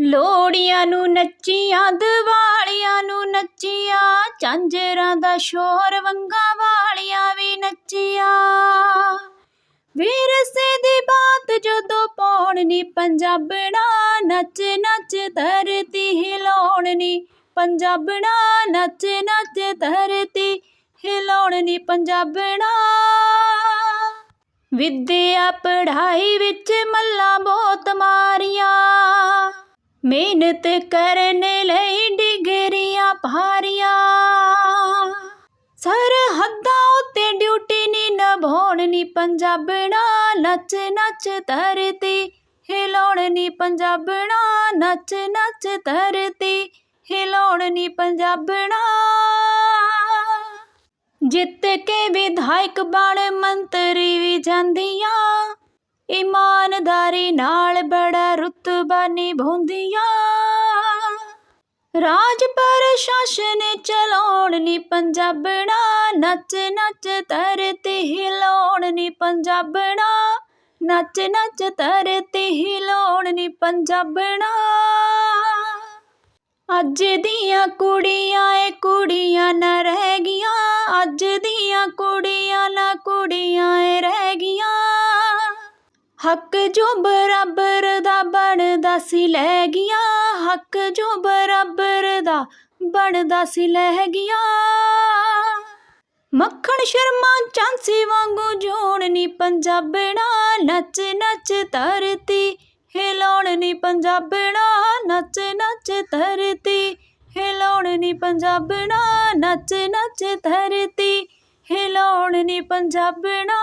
ਲੋੜੀਆਂ ਨੂੰ ਨੱਚੀਆਂ, ਦੀਵਾਲੀਆਂ ਨੂੰ ਨੱਚੀਆਂ, ਝਾਂਜਰਾਂ ਦਾ ਸ਼ੋਰ ਵੰਗਾਂ ਵਾਲੀਆਂ ਵੀ ਨੱਚੀਆਂ। ਵਿਰਸੇ ਦੀ ਬਾਤ ਜਦੋਂ ਪਾਉਣ ਨੀ, ਪੰਜਾਬਣਾ ਨੱਚ ਨੱਚ ਧਰਤੀ ਹਿਲਾਉਣ ਨੀ, ਪੰਜਾਬਣਾ ਨੱਚ ਨੱਚ ਧਰਤੀ ਹਿਲਾਉਣ ਨੀ, ਪੰਜਾਬਣਾ। ਵਿਦਿਆ ਪੜ੍ਹਾਈ ਵਿੱਚ ਮੱਲਾਂ ਬਹੁਤ ਮਾਰੀਆਂ ਮਿਹਨਤ ਕਰਨ ਲਈ ਡਿਗਰੀਆਂ ਭਾਰੀਆਂ। ਸਰਹੱਦਾਂ ਉੱਤੇ ਡਿਊਟੀ ਨੀ ਨਿਭਾਉਣ ਨੀ ਪੰਜਾਬਣਾ ਨੱਚ ਨੱਚ ਧਰਤੀ ਹਿਲਾਉਣ ਨੀ ਪੰਜਾਬਣਾ ਨੱਚ ਨੱਚ ਧਰਤੀ ਹਿਲਾਉਣ ਨੀ ਪੰਜਾਬਣਾ ਜਿੱਤ ਕੇ ਵਿਧਾਇਕ ਬਣ ਮੰਤਰੀ ਵੀ ਜਾਂਦੀਆਂ ਇਮਾਨਦਾਰੀ ਨਾਲ ਬੜਾ ਰੁਤਬਾ ਨਿਭਾਉਂਦੀਆਂ ਰਾਜ ਪ੍ਰਸ਼ਾਸਨ ਚਲਾਉਣ ਨੀ ਪੰਜਾਬਣਾ ਨੱਚ ਨੱਚ ਤਰ ਧਰਤੀ ਹਿਲਾਉਣ ਨੀ ਪੰਜਾਬਣਾ ਨੱਚ ਨੱਚ ਤਰ ਧਰਤੀ ਹਿਲਾਉਣ ਨੀ ਪੰਜਾਬਣਾ ਅੱਜ ਦੀਆਂ ਕੁੜੀਆਂ ਏ ਕੁੜੀਆਂ ਨਾ ਰਹਿ ਗਈਆਂ। ਹੱਕ ਜੋ ਬਰਾਬਰ ਦਾ ਬਣਦਾ ਸੀ ਲੈ ਗਈਆਂ, ਹੱਕ ਜੋ ਬਰਾਬਰ ਦਾ ਬਣਦਾ ਸੀ ਲੈ ਗਈਆਂ। ਮੱਖਣ ਸ਼ਰਮਾ ਚਾਂਸੀ ਵਾਂਗੂ ਜੋਣ ਨੀ ਪੰਜਾਬਣਾ ਨੱਚ ਨੱਚ ਧਰਤੀ, ਹਿਲਾਉਣ ਨੀ ਪੰਜਾਬਣਾ ਨੱਚ ਨੱਚ ਧਰਤੀ, ਹਿਲਾਉਣ ਨੀ ਪੰਜਾਬਣਾ ਨੱਚ ਨੱਚ ਧਰਤੀ, ਹਿਲਾਉਣ ਨੀ ਪੰਜਾਬਣਾ